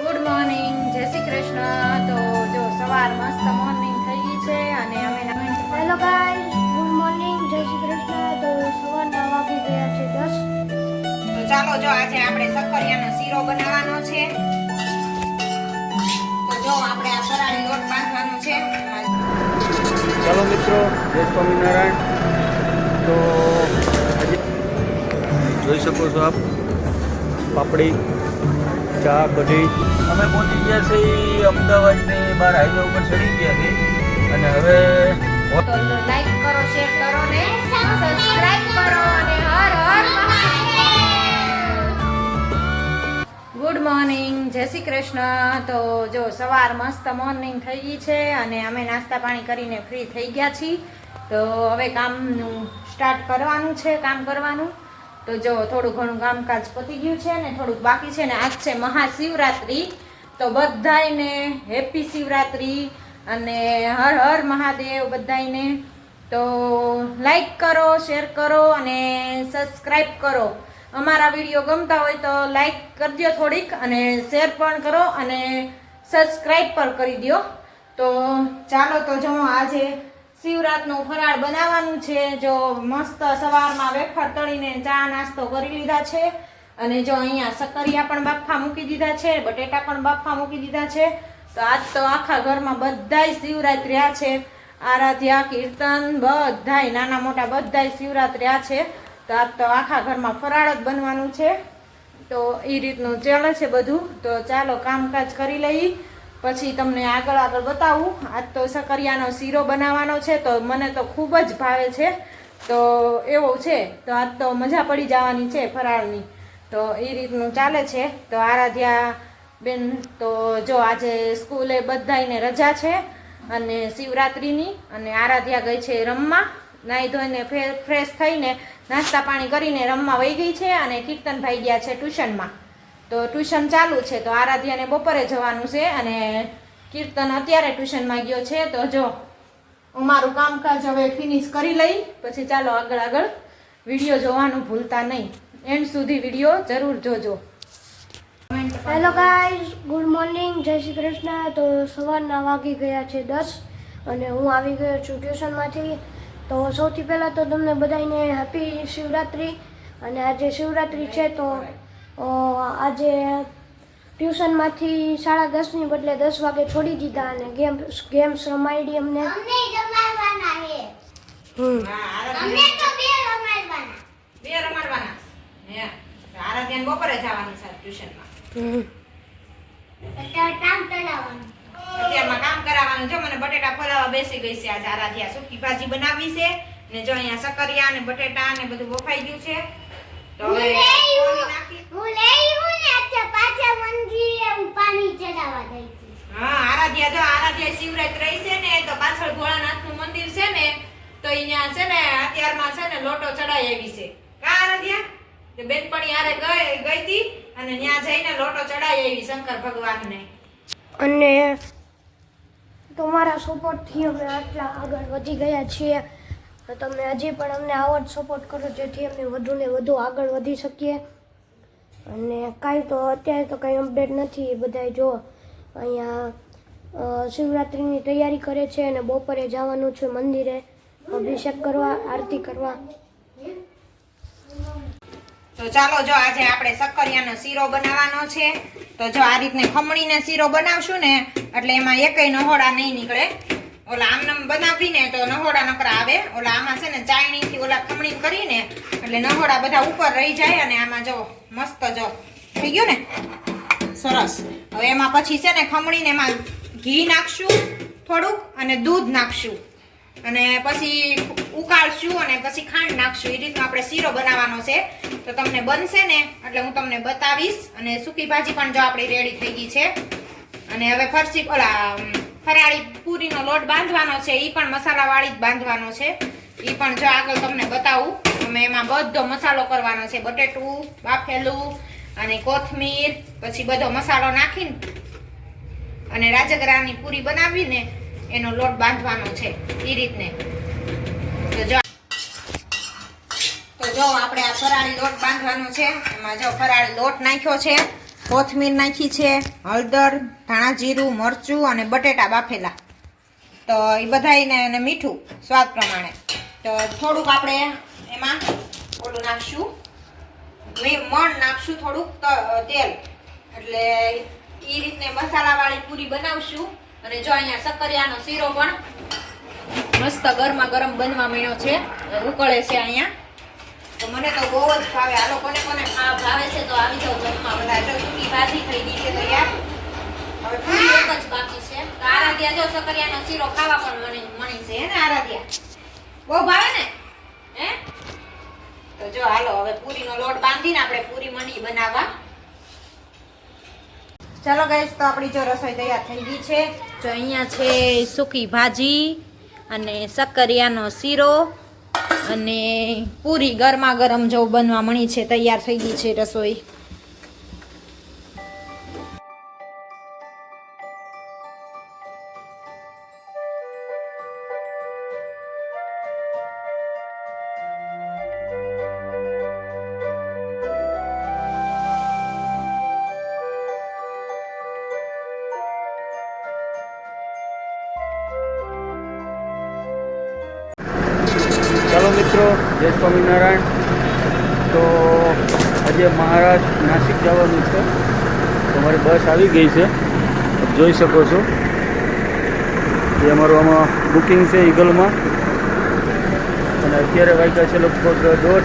Good morning જય શ્રી કૃષ્ણ. તો જો સવાર મસ્ત મોર્નિંગ થઈ ગઈ છે અને અમે હેલો ગાઈસ ગુડ મોર્નિંગ જય શ્રી કૃષ્ણ. તો સવારના વાગી ગયા છે દસ. તો ચાલો જો આજે આપણે સક્કરિયાનો શીરો બનાવવાનો છે. તો જો આપણે આ સરાળી લોટ બાંધવાનો છે. ચાલો મિત્રો જય સ્વામિનારાયણ. તો જોઈ શકો છો આપ પાપડી. ચા બધી. અમે પહોંચી ગયા છીએ અમદાવાદની બહાર હાઈવે ઉપર ચડી ગયા છીએ. અને હવે લાઈક કરો શેર કરો ને સબસ્ક્રાઇબ કરો અને હર હર ગુડ મોર્નિંગ જય શ્રી કૃષ્ણ. તો જો સવાર મસ્ત મોર્નિંગ થઈ ગઈ છે અને અમે નાસ્તા પાણી કરીને ફ્રી થઈ ગયા છીએ. તો હવે કામનું સ્ટાર્ટ કરવાનું છે કામ કરવાનું. તો જો થોડું ઘણું કામકાજ પતી ગયું છે ને થોડુંક બાકી છે ને આજ છે મહાશિવરાત્રિ. તો બધાયને હેપી શિવરાત્રિ અને હર હર મહાદેવ બધાયને. તો લાઈક કરો, શેર કરો અને સબસ્ક્રાઈબ કરો. અમારા વીડિયો ગમતા હોય તો લાઈક કરજો થોડીક અને શેર પણ કરો અને સબસ્ક્રાઈબ પણ કરી દો તો ચાલો તો જો આજે શિવરાતનું ફરાળ બનાવવાનું છે. જો મસ્ત સવારમાં વેફર તળીને ચા નાસ્તો કરી લીધા છે. અને જો અહીંયા સકરિયા પણ બાફા મૂકી દીધા છે, બટેટા પણ બાફા મૂકી દીધા છે. તો આજ તો આખા ઘરમાં બધાય શિવરાત્ર્યા છે. આરાધ્યા, કીર્તન, બધાય, નાના મોટા બધાય શિવરાત્ર્યા છે. તો આજ તો આખા ઘરમાં ફરાળ જ બનવાનું છે. તો એ રીતનું ચાલે છે બધું. તો ચાલો કામકાજ કરી લઈ પછી તમને આગળ આગળ બતાવું. આજ તો સકરિયાનો શીરો બનાવવાનો છે, તો મને તો ખૂબ જ ભાવે છે. તો એવું છે, તો આજ તો મજા પડી જવાની છે ફરાળની. તો એ રીતનું ચાલે છે. તો આરાધ્યા બેન તો જો આજે સ્કૂલે બધાયને રજા છે અને શિવરાત્રિની અને આરાધ્યા ગઈ છે રમવા. નાહી ધોઈને ફ્રેશ થઈને નાસ્તા પાણી કરીને રમવા વહી ગઈ છે અને કીર્તનભાઈ ગયા છે ટ્યુશનમાં. તો ટ્યુશન ચાલુ છે, તો આરાધ્યાને બપોરે જવાનું છે અને કીર્તન અત્યારે ટ્યુશનમાં ગયો છે, તો જો હું મારું કામકાજ હવે ફિનિશ કરી લઈ, પછી ચાલો આગળ આગળ વીડિયો જોવાનું ભૂલતા નહીં. એન્ડ સુધી વીડિયો જરૂર જોજો. હેલો ગાઈઝ ગુડ મોર્નિંગ જય શ્રી કૃષ્ણ. તો સવારના વાગી ગયા છે દસ અને હું આવી ગયો છું ટ્યુશનમાંથી તો સૌથી પહેલાં તો તમને બધાને હેપી શિવરાત્રી. અને આજે શિવરાત્રી છે, તો આજે ટ્યુશનમાંથી સાડા દસની બદલે દસ વાગે છોડી દીધા અને ગેમ ગેમ્સ રમાડી અમને. અમને હમ. અમને બે રમાડવાના. બે રમાડવાના. હે આરાધ્યાને બપોરે જવાનું છે ટ્યુશનમાં. અત્યારમાં કામ કરાવવાનું. જો મને બટેટા ફોલાવા બેસી ગઈ છે. આજે આરાધ્યા સૂકી ભાજી બનાવી છે. ને જો અહીંયા સકરિયા ને બટેટા ને બધું બફાઈ ગયું છે. અત્યારમાં છે ને લોટો ચડાઈ આવી છે. કા આરાધ્યા? બેનપણી આરે ગઈ ગઈ અને ત્યાં જઈને લોટો ચડાઈ આવી શંકર ભગવાનને. અને તમારા સપોર્ટથી અમે આટલા આગળ વધી ગયા છીએ. તો તમે હજી પણ અમને આવો જ સપોર્ટ કરો, જેથી અમે વધુ ને વધુ આગળ વધી શકીએ. અને કાંઈ તો અત્યારે તો કાંઈ અપડેટ નથી બધાય જો. અહીંયા શિવરાત્રિની તૈયારી કરે છે અને બપોરે જવાનું છે મંદિરે. અભિષેક કરવા, આરતી કરવા. તો ચાલો જો આજે આપણે સક્કરિયાનો શીરો બનાવવાનો છે. તો જો આ રીતને ખમણીને શીરો બનાવશું ને, એટલે એમાં એકેય નહોળા નહીં નીકળે. ઓલા આમનામ બનાવી ને તો નહોડા નકરા આવે. ઓલા આમાં છે ને ચાયણીથી ઓલા ખમણી કરીને, એટલે નહોડા બધા ઉપર રહી જાય અને આમાં જો મસ્ત જો થઈ ગયું ને? સરસ. હવે એમાં પછી છે ને ખમણીને એમાં ઘી નાખશું થોડુંક અને દૂધ નાખશું. અને પછી ઉકાળશું અને પછી ખાંડ નાખશું. એ રીતનો આપણે શીરો બનાવવાનો છે. તો તમને બનશે ને, એટલે હું તમને બતાવીશ. અને સૂકી ભાજી પણ જો આપણી રેડી થઈ ગઈ છે. અને હવે ફરસી, ઓલા ફરાળી પૂરીનો લોટ બાંધવાનો છે એ પણ મસાલાવાળી જ બાંધવાનો છે. એ પણ જો આગળ તમને બતાવું, અમે એમાં બધો મસાલો કરવાનો છે. બટેટું, બાફેલું અને કોથમીર, પછી બધો મસાલો નાખીને અને રાજગરાની પૂરી બનાવીને એનો લોટ બાંધવાનો છે એ રીતને. તો જો તો જો આપણે આ ફરાળી લોટ બાંધવાનો છે, એમાં જો ફરાળી લોટ નાખ્યો છે કોથમીર નાખી છે, હળદર, ધાણા જીરું, મરચું અને બટેટા બાફેલા. તો એ બધાયને અને મીઠું સ્વાદ પ્રમાણે. તો થોડુંક આપણે એમાં ઓલું નાખશું. મણ નાખશું થોડુંક તેલ. એટલે એ રીતને મસાલાવાળી પૂરી બનાવશું. અને જો અહીંયા સક્કરિયાનો શીરો પણ મસ્ત ગરમા ગરમ બનવા મળ્યો છે, ઉકળે છે અહીંયા. મને તો બહુ જ ભાવે. આ લોકોને કોને ભાવે છે તો આવી જાવ જમવા બધા. જો સૂકી ભાજી થઈ ગઈ છે તૈયાર. હવે પૂરી એક જ બાકી છે. આરાધ્યા જો સકરિયાનો શીરો ખાવા પણ મને મણી છે ને આરાધ્યા. બહુ ભાવે ને? હે? તો જો હાલો, હવે પૂરીનો લોટ બાંધીને આપણે પૂરી મંડી બનાવવા. ચાલો ગાઈસ તો આપણી જો રસોઈ તૈયાર થઈ ગઈ છે. જો અહીંયા છે સૂકી ભાજી અને સક્કરિયાનો શીરો. અને પૂરી ગરમા ગરમ જો બનવા મળી છે તૈયાર થઈ ગઈ છે રસોઈ. જય સ્વામિનારાયણ. તો આજે મહારાષ્ટ્ર નાસિક જવાનું છે. તો મારી બસ આવી ગઈ છે. જોઈ શકો છો. એ અમારું આમાં બુકિંગ છે ઈગલમાં. અને અત્યારે વાગ્યા છે લગભગ દોઢ.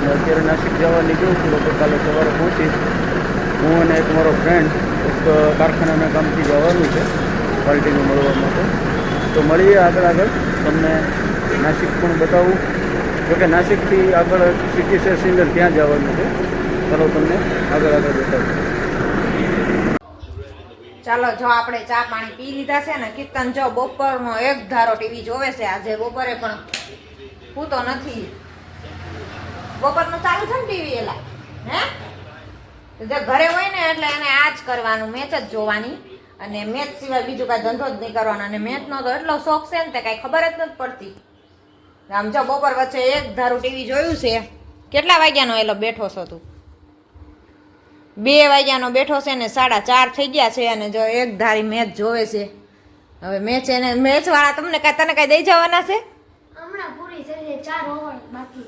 અને અત્યારે નાસિક જવા નીકળું છું. લગભગ કાલે સવારે પહોંચીશ. હું અને એક મારો ફ્રેન્ડ એક કારખાનાના કામથી જવાનું છે પાર્ટીને મળવા માટે. તો મળીએ આગળ આગળ. તમને નાસિક પણ બતાવું. જોકે નાસિકથી આગળ સિટી છે ત્યાં જવાનું છે. ચાલો તમને આગળ આગળ બતાવું. ચાલો, જો આપણે ચા પાણી પી લીધા છે ને, કીર્તન જો બપોરનો એક ધારો ટીવી જોવે છે, આજે બપોરે પણ હું તો નથી. બપોરનું ચાલુ છે ને ટીવી એલા? હે? જે ઘરે હોય ને એટલે એને આ જ કરવાનું મેચ જ જોવાની. અને મેચ સિવાય બીજું કાંઈ ધંધો જ નહીં કરવાનો. અને મેચનો તો એટલો શોખ છે ને, તે કાંઈ ખબર જ નથી પડતી. આમ જો બપોર વચ્ચે એક ધારું ટીવી જોયું છે કેટલા વાગ્યાનો એલો બેઠો છો તું? બે વાગ્યાનો બેઠો છે ને સાડા ચાર થઈ ગયા છે અને જો એક ધારી મેચ જોવે છે. હવે મેચ એને મેચ વાળા તમને કાંઈ તને કાંઈ દઈ જવાના છે? હમણાં પૂરી થઈ ચાર ઓવર બાકી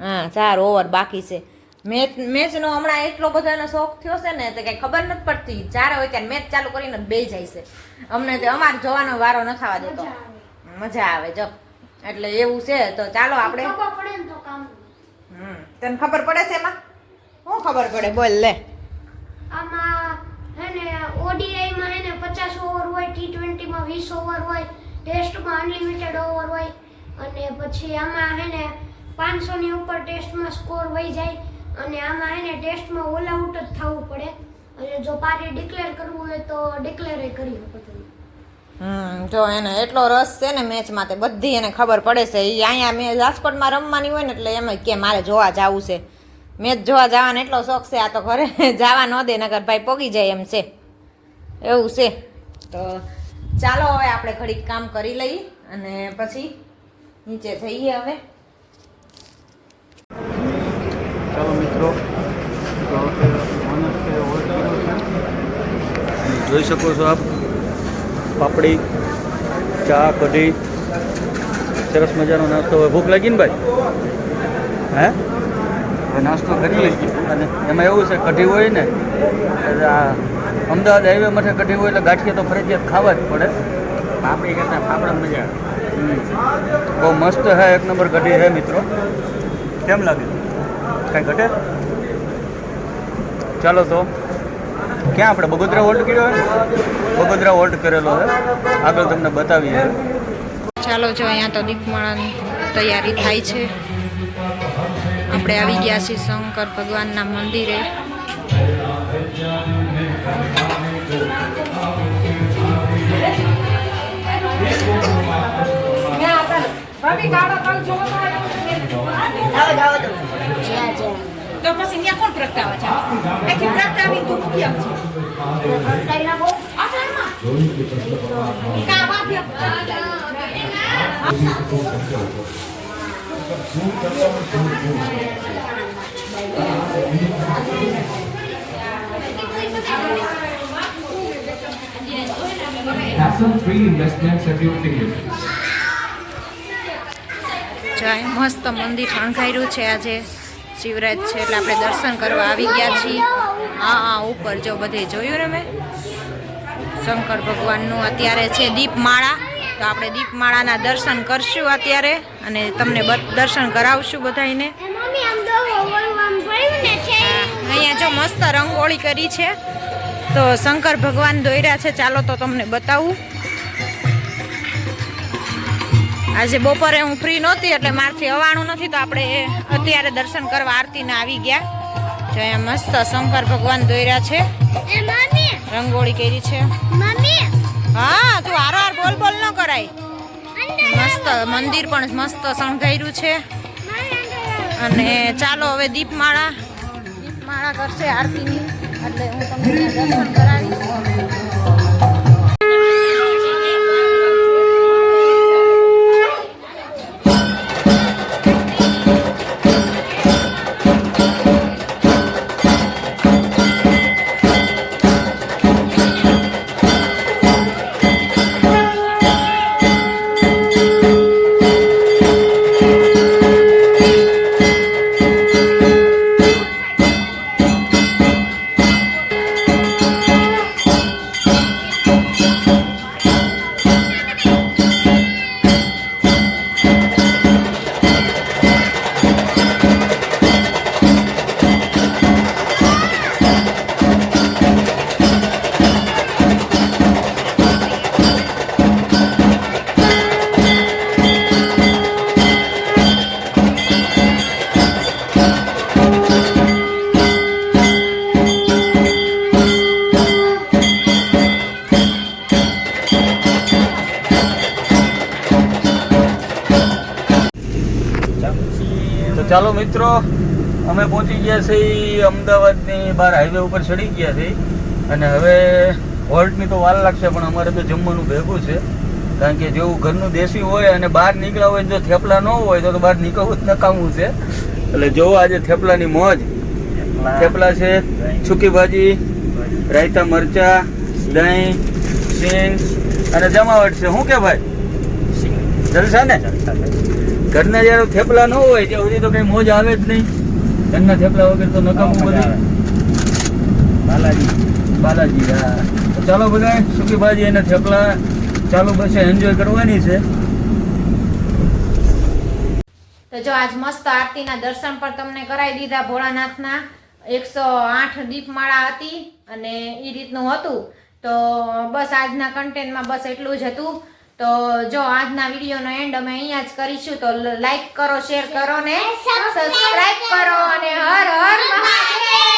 હા ચાર ઓવર બાકી છે. મેચ મેચનો હમણાં એટલો બધો એનો શોખ થયો છે ને તો કઈ ખબર નથી પડતી. ચાર હોય ત્યારે મેચ ચાલુ કરીને બે જાય છે. અમને તે અમારે જોવાનો વારો ન થવા દેતો. મજા આવે જો. એટલે એવું છે તો ચાલો આપણે ખબર પડે ને તો કામ હમ તને ખબર પડે છે એમાં શું ખબર પડે? બોલ લે. આમાં હે ને ઓડીઆઈમાં હે ને પચાસ ઓવર હોય ટી ટ્વેન્ટીમાં વીસ ઓવર હોય ટેસ્ટમાં અનલિમિટેડ ઓવર હોય અને પછી આમાં હે ને પાંચસોની ઉપર ટેસ્ટમાં સ્કોર વહી જાય અને આમાં હે ને ટેસ્ટમાં ઓલ આઉટ જ થવું પડે. અને જો પારી ડિક્લેર કરવું હોય તો ડિક્લેર કરી શકો જો એને એટલો રસ છે ને મેચમાં તે બધી એને ખબર પડે છે. એ અહીંયા મેં રાજકોટમાં રમવાની હોય ને એટલે એમ કે મારે જોવા જવું છે. મેચ જોવા જવાનો એટલો શોખ છે, આ તો ઘરે જવા ન દે નગર ભાઈ પોગી જાય એમ છે. એવું છે. તો ચાલો હવે આપણે ઘડીક કામ કરી લઈએ અને પછી નીચે જઈએ હવે. જોઈ શકો છો આપ, પાપડી. ચા કઢી. સરસ મજાનો નાસ્તો હોય. ભૂખ લાગી ને ભાઈ? હે? નાસ્તો કરી લઈએ. અને એમાં એવું છે કઢી હોય ને આ અમદાવાદ હાઈવે માટે કઢી હોય એટલે ગાંઠિયા તો ફરજિયાત ખાવા જ પડે. પાપડી કરતાં ફાફડા મજા બહુ મસ્ત હે એક નંબર કઢી હે મિત્રો. કેમ લાગે? કાંઈ ઘટે? ચાલો તો. ક્યાં આપણે? બગોદરા હોલ્ડ કર્યો હે બગોદરા હોલ્ડ કરેલો છે. આગળ તમને બતાવીએ. ચાલો જો અહીંયા તો દીપમાળાની તૈયારી થાય છે. આપણે આવી ગયા છીએ શંકર ભગવાનના મંદિરે. તો પછી ત્યાં કોણ પ્રગટાવે છે? પ્રગટાવી તું મૂકી આવજે કા બાફી Hassle-free investments at your fingertips. જાય મસ્ત મંદિર શણગાર્યું છે આજે. શિવરાજ છે એટલે આપણે દર્શન કરવા આવી ગયા છીએ. હા હા, ઉપર જો બધે જોયું ને મેં શંકર ભગવાનનું અત્યારે છે દીપમાળા. તો આપણે દીપમાળાના દર્શન કરશું અત્યારે અને તમને દર્શન કરાવશું બધાને અહીંયા જો મસ્ત રંગોળી કરી છે. તો શંકર ભગવાન દોર્યા છે, ચાલો તો તમને બતાવું. આજે બપોરે હું ફ્રી નહોતી એટલે મારથી અવાણું નથી, તો આપણે અત્યારે દર્શન કરવા આરતીને આવી ગયા. જો અહીંયા મસ્ત શંકર ભગવાન દોર્યા છે. રંગોળી કરી છે. હા તું હારો હાર બોલ બોલ ન કરાય. મસ્ત મંદિર પણ મસ્ત શણગાર્યું છે. અને ચાલો હવે દીપમાળા. દીપમાળા કરશે આરતીની. એટલે હું તમને દર્શન કરાવીશ. ચાલો મિત્રો અમે પહોંચી ગયા છીએ અમદાવાદની બહાર હાઈવે ઉપર ચડી ગયા છીએ. અને હવે હોલ્ટની તો વાર લાગશે પણ અમારે તો જમવાનું ભેગું છે. કારણ કે જેવું ઘરનું દેશી હોય અને બહાર નીકળ્યા હોય જો થેપલા ન હોય તો તો બહાર નીકળવું જ નકામું છે. એટલે જોવો આજે થેપલાની મોજ. થેપલા. છે સૂકી ભાજી રાયતા મરચા દહીં સિંગ અને જમાવટ છે. શું કે ભાઈ? જલસા ને? ઘરના જયારે થેપલા ન હોય ત્યાં સુધી તો કઈ મોજ આવે જ નહીં. ઘરના થેપલા વગર તો નકામું બધું. બાલાજી. બાલાજી હા. તો ચાલો બધા સુકી ભાજી અને થેપલા ચાલુ બસ એન્જોય કરવાની છે. તો જો આજ મસ્ત આરતીના દર્શન પર તમને કરાવી દીધા ભોળાનાથના. એકસો આઠ દીપમાળા હતી અને એ રીતનું હતું. તો બસ આજના કન્ટેન્ટમાં બસ એટલું જ હતું. તો જો આજના વિડીયોનો એન્ડ અમે અહીંયા જ કરીશું તો લાઈક કરો શેર કરો ને સબસ્ક્રાઇબ કરો અને હર હર મહાદેવ!